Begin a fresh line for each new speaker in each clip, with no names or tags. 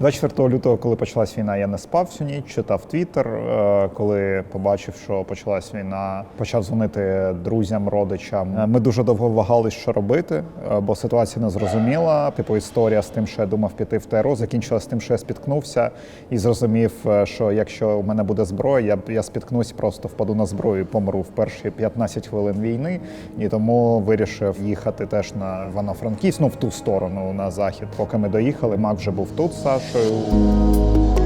24 лютого, коли почалась війна, я не спав всю ніч, читав твіттер. Е, Коли побачив, що почалась війна, почав дзвонити друзям, родичам. Е, Ми дуже довго вагались, що робити, е, бо ситуація не зрозуміла. Типу історія з тим, що я думав піти в ТРО, закінчилась тим, що я спіткнувся і зрозумів, що якщо у мене буде зброя, я я спіткнусь, просто впаду на зброю помру в перші 15 хвилин війни. І тому вирішив їхати теж на Івано-Франківськ, ну в ту сторону на захід. Поки ми доїхали, Мак вже був тут з
show.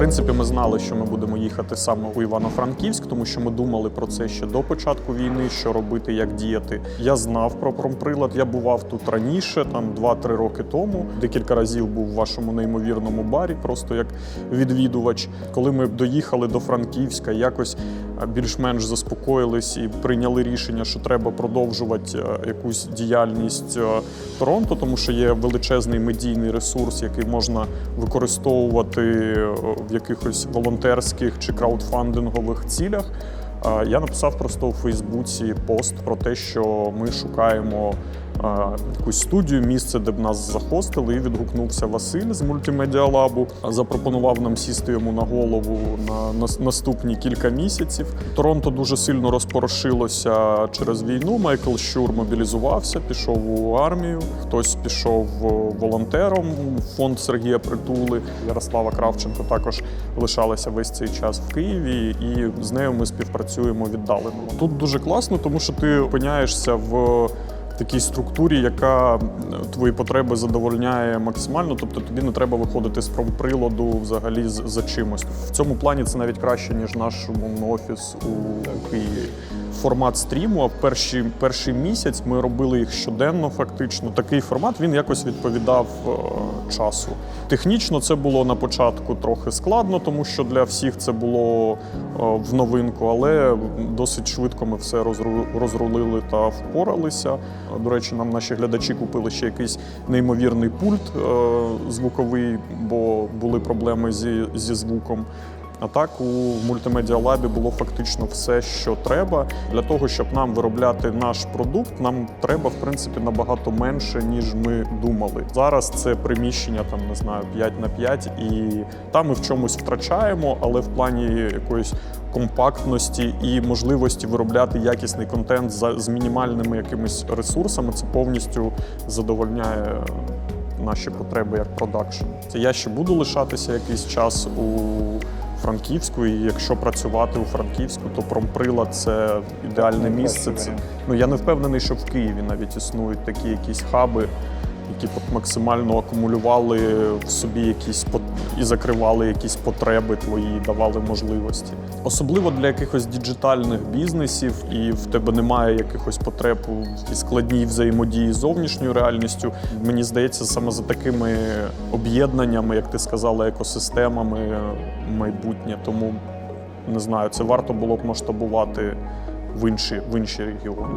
Принципі, ми знали, що ми будемо їхати саме у Івано-Франківськ, тому що ми думали про це ще до початку війни, що робити, як діяти. Я знав про промприлад. Я бував тут раніше, там 2-3 роки тому. Декілька разів був в вашому неймовірному барі, просто як відвідувач. Коли ми доїхали до Франківська, якось е, більш-менш заспокоїлись і прийняли рішення, що треба продовжувати е, якусь діяльність е, Торонто, тому що є величезний медійний ресурс, який можна використовувати в якихось волонтерських чи краудфандингових цілях. Я написав просто у Фейсбуці пост про те, що ми шукаємо якусь студію, місце, де б нас захостили. І відгукнувся Василь з мультимедіа лабу. Запропонував нам сісти йому на голову на нас- наступні кілька місяців. Торонто дуже сильно розпорошилося через війну. Майкл Щур мобілізувався, пішов у армію. Хтось пішов волонтером в фонд Сергія Притули. Ярослава Кравченко також лишалася весь цей час в Києві, і з нею ми співпрацюємо віддалено. Тут дуже класно, тому що ти опиняєшся в такій структурі, яка твої потреби задовольняє максимально. Тобто тобі не треба виходити з промприладу взагалі з- за чимось. В цьому плані це навіть краще, ніж наш умовно офіс у Києві. Формат стріму, а перший, перший місяць ми робили їх щоденно, фактично. Такий формат він якось відповідав е, часу. Технічно це було на початку трохи складно, тому що для всіх це було е, в новинку, але досить швидко ми все розру- розрулили та впоралися. До речі, нам наші глядачі купили ще якийсь неймовірний пульт е, звуковий, бо були проблеми зі, зі звуком. А так у мультимедіа лабі було фактично все, що треба. Для того, щоб нам виробляти наш продукт, нам треба в принципі набагато менше, ніж ми думали. Зараз це приміщення там не знаю 5 на 5, і там ми в чомусь втрачаємо, але в плані якоїсь компактності і можливості виробляти якісний контент за з мінімальними якимись ресурсами, це повністю задовольняє наші потреби як продакшн. Це я ще буду лишатися якийсь час у Франківську, і якщо працювати у Франківську, то промприлад це ідеальне місце. Це, ну я не впевнений, що в Києві навіть існують такі якісь хаби, які максимально акумулювали в собі якісь і закривали якісь потреби твої, давали можливості. Особливо для якихось діджитальних бізнесів, і в тебе немає якихось потреб у складній взаємодії з зовнішньою реальністю. Мені здається, саме за такими об'єднаннями, як ти сказала, екосистемами майбутнє. Тому не знаю, це варто було б масштабувати в інші, в інші регіони.